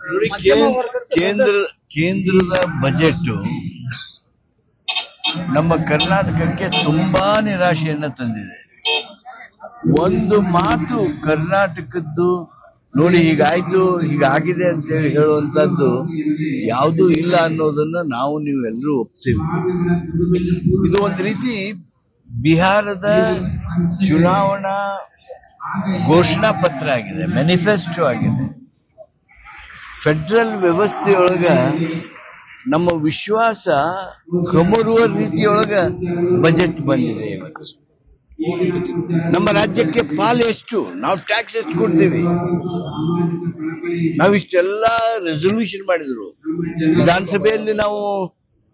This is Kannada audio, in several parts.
ನೋಡಿ, ಕೇಂದ್ರ ಕೇಂದ್ರ ಕೇಂದ್ರದ ಬಜೆಟ್ ನಮ್ಮ ಕರ್ನಾಟಕಕ್ಕೆ ತುಂಬಾ ನಿರಾಶೆಯನ್ನ ತಂದಿದೆ. ಒಂದು ಮಾತು ಕರ್ನಾಟಕದ್ದು ನೋಡಿ ಹೀಗಾಯ್ತು ಹೀಗಾಗಿದೆ ಅಂತೇಳಿ ಹೇಳುವಂತದ್ದು ಯಾವುದೂ ಇಲ್ಲ ಅನ್ನೋದನ್ನ ನಾವು ನೀವೆಲ್ಲರೂ ಒಪ್ತೀವಿ. ಇದು ಒಂದು ರೀತಿ ಬಿಹಾರದ ಚುನಾವಣಾ ಘೋಷಣಾ ಪತ್ರ ಆಗಿದೆ ಮ್ಯಾನಿಫೆಸ್ಟೋ ಆಗಿದೆ. ಫೆಡರಲ್ ವ್ಯವಸ್ಥೆಯೊಳಗ ನಮ್ಮ ವಿಶ್ವಾಸ ಕಮರುವ ರೀತಿಯೊಳಗ ಬಜೆಟ್ ಬಂದಿದೆ ಇವತ್ತು. ನಮ್ಮ ರಾಜ್ಯಕ್ಕೆ ಪಾಲು ಎಷ್ಟು? ನಾವು ಟ್ಯಾಕ್ಸ್ ಎಷ್ಟು ಕೊಡ್ತೀವಿ? ನಾವಿಷ್ಟೆಲ್ಲ ರೆಸೊಲ್ಯೂಷನ್ ಮಾಡಿದ್ರು. ವಿಧಾನಸಭೆಯಲ್ಲಿ ನಾವು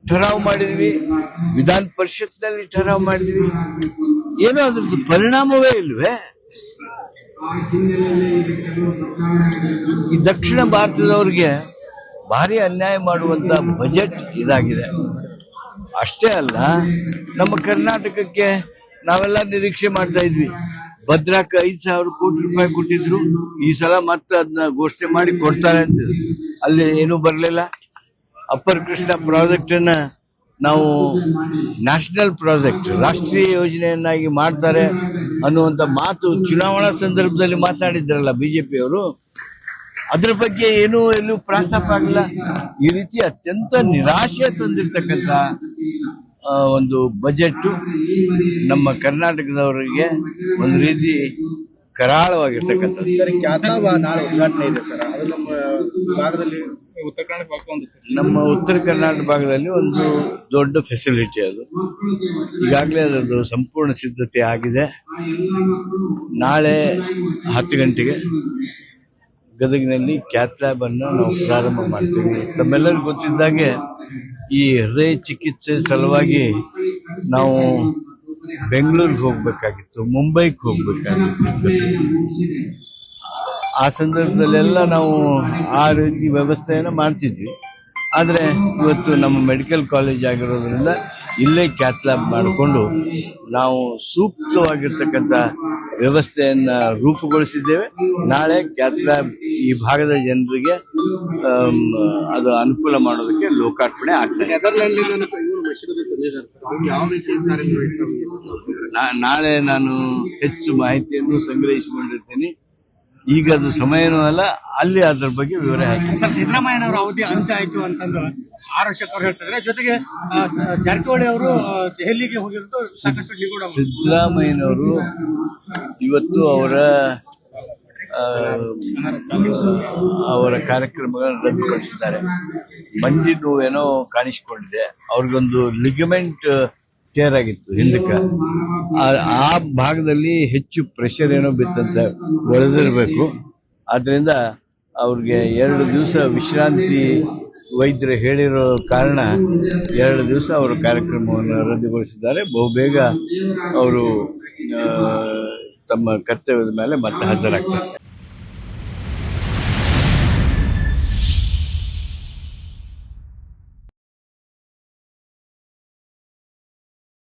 ಠರಾವ್ ಮಾಡಿದ್ವಿ. ವಿಧಾನ ಪರಿಷತ್ನಲ್ಲಿ ಠರಾವ್ ಮಾಡಿದ್ವಿ. ಏನೋ ಅದ್ರದ್ದು ಪರಿಣಾಮವೇ ಇಲ್ವೇ? ಈ ದಕ್ಷಿಣ ಭಾರತದವ್ರಿಗೆ ಭಾರಿ ಅನ್ಯಾಯ ಮಾಡುವಂತ ಬಜೆಟ್ ಇದಾಗಿದೆ. ಅಷ್ಟೇ ಅಲ್ಲ, ನಮ್ಮ ಕರ್ನಾಟಕಕ್ಕೆ ನಾವೆಲ್ಲ ನಿರೀಕ್ಷೆ ಮಾಡ್ತಾ ಇದ್ವಿ. ಭದ್ರಾಕ್ ಐದ್ ಸಾವಿರ ಕೋಟಿ ರೂಪಾಯಿ ಕೊಟ್ಟಿದ್ರು, ಈ ಸಲ ಮತ್ತೆ ಅದನ್ನ ಘೋಷಣೆ ಮಾಡಿ ಕೊಡ್ತಾರೆ ಅಂತ ಅಲ್ಲಿ ಏನೂ ಬರಲಿಲ್ಲ. ಅಪ್ಪರ್ ಕೃಷ್ಣ ಪ್ರಾಜೆಕ್ಟ್ ಅನ್ನ ನಾವು ನ್ಯಾಷನಲ್ ಪ್ರಾಜೆಕ್ಟ್, ರಾಷ್ಟ್ರೀಯ ಯೋಜನೆಯನ್ನಾಗಿ ಮಾಡ್ತಾರೆ. ಅನ್ನುವಂತ ಮಾತು ಚುನಾವಣಾ ಸಂದರ್ಭದಲ್ಲಿ ಮಾತನಾಡಿದ್ರಲ್ಲ ಬಿಜೆಪಿಯವರು ಅದ್ರ ಬಗ್ಗೆ ಏನು ಎಲ್ಲೂ ಪ್ರಸ್ತಾಪ ಆಗಲ್ಲ ಈ ರೀತಿ ಅತ್ಯಂತ ನಿರಾಶೆ ತಂದಿರ್ತಕ್ಕಂತ ಒಂದು ಬಜೆಟ್ ನಮ್ಮ ಕರ್ನಾಟಕದವರಿಗೆ ಒಂದು ರೀತಿ ಕರಾಳವಾಗಿರ್ತಕ್ಕಂಥದ್ದು. ನಾಳೆ ಉದ್ಘಾಟನೆ ಇದೆ ಸರ್. ಅದು ನಮ್ಮ ಭಾಗದಲ್ಲಿ ಉತ್ತರ ಕರ್ನಾಟಕ ಭಾಗಕ್ಕೆ ನಮ್ಮ ಉತ್ತರ ಕರ್ನಾಟಕ ಭಾಗದಲ್ಲಿ ಒಂದು ದೊಡ್ಡ ಫೆಸಿಲಿಟಿ ಅದು. ಈಗಾಗಲೇ ಅದರದ್ದು ಸಂಪೂರ್ಣ ಸಿದ್ಧತೆ ಆಗಿದೆ. ನಾಳೆ ಹತ್ತು ಗಂಟೆಗೆ ಗದಗಿನಲ್ಲಿ ಕ್ಯಾತ್ ಲ್ಯಾಬ್ ಅನ್ನು ನಾವು ಪ್ರಾರಂಭ ಮಾಡ್ತೀವಿ. ತಮ್ಮೆಲ್ಲರಿಗೂ ಗೊತ್ತಿದ್ದಾಗೆ ಈ ಹೃದಯ ಚಿಕಿತ್ಸೆ ಸಲುವಾಗಿ ನಾವು ಬೆಂಗಳೂರಿಗೆ ಹೋಗ್ಬೇಕಾಗಿತ್ತು, ಮುಂಬೈಗೆ ಹೋಗ್ಬೇಕಾಗಿತ್ತು. ಆ ಸಂದರ್ಭದಲ್ಲೆಲ್ಲ ನಾವು ಆ ರೀತಿ ವ್ಯವಸ್ಥೆಯನ್ನು ಮಾಡ್ತಿದ್ವಿ. ಆದರೆ ಇವತ್ತು ನಮ್ಮ ಮೆಡಿಕಲ್ ಕಾಲೇಜ್ ಆಗಿರೋದ್ರಿಂದ ಇಲ್ಲೇ ಕ್ಯಾತ್ ಲ್ಯಾಬ್ ಮಾಡಿಕೊಂಡು ನಾವು ಸೂಕ್ತವಾಗಿರ್ತಕ್ಕಂಥ ವ್ಯವಸ್ಥೆಯನ್ನ ರೂಪುಗೊಳಿಸಿದ್ದೇವೆ. ನಾಳೆ ಕ್ಯಾತ್ರಾ ಈ ಭಾಗದ ಜನರಿಗೆ ಅದು ಅನುಕೂಲ ಮಾಡೋದಕ್ಕೆ ಲೋಕಾರ್ಪಣೆ ಆಗ್ತದೆ. ನಾಳೆ ನಾನು ಹೆಚ್ಚು ಮಾಹಿತಿಯನ್ನು ಸಂಗ್ರಹಿಸಿಕೊಂಡಿರ್ತೀನಿ. ಈಗ ಅದು ಸಮಯನೂ ಅಲ್ಲ ಅಲ್ಲಿ ಅದ್ರ ಬಗ್ಗೆ ವಿವರ ಸರ್ ಸಿದ್ದರಾಮಯ್ಯ ಅವರ ಅವಧಿ ಅಂತ ಆಯ್ತು ಅಂತಂದು ಆರ್ ಅವರು ಹೇಳ್ತಿದ್ರೆ ಜೊತೆಗೆ ಜಾರಕಿಹೊಳಿ ಅವರು ದೆಹಲಿಗೆ ಹೋಗಿರೋದು ಸಾಕಷ್ಟು ಸಿದ್ದರಾಮಯ್ಯನವರು ಇವತ್ತು ಅವರ ಅವರ ಕಾರ್ಯಕ್ರಮಗಳನ್ನು ರದ್ದುಪಡಿಸಿದ್ದಾರೆ. ಮಂಡಿ ಏನೋ ಕಾಣಿಸಿಕೊಂಡಿದೆ. ಅವ್ರಿಗೊಂದು ಲಿಗಮೆಂಟ್ ಟೇರ್ ಆಗಿತ್ತು ಹಿಂದಕ್ಕೆ. ಆ- ಆ ಭಾಗದಲ್ಲಿ ಹೆಚ್ಚು ಪ್ರೆಷರ್ ಏನೋ ಬಿತ್ತಂತ ಒಳದಿರಬೇಕು ಆದ್ರಿಂದ ಅವ್ರಿಗೆ ಎರಡು ದಿವಸ ವಿಶ್ರಾಂತಿ ವೈದ್ಯರು ಹೇಳಿರೋ ಕಾರಣ ಎರಡು ದಿವಸ ಅವರು ಕಾರ್ಯಕ್ರಮವನ್ನು ರದ್ದುಗೊಳಿಸಿದ್ದಾರೆ. ಬಹುಬೇಗ ಅವರು ತಮ್ಮ ಕರ್ತವ್ಯದ ಮೇಲೆ ಮತ್ತೆ ಹಾಜರಾಗ್ತಾರೆ.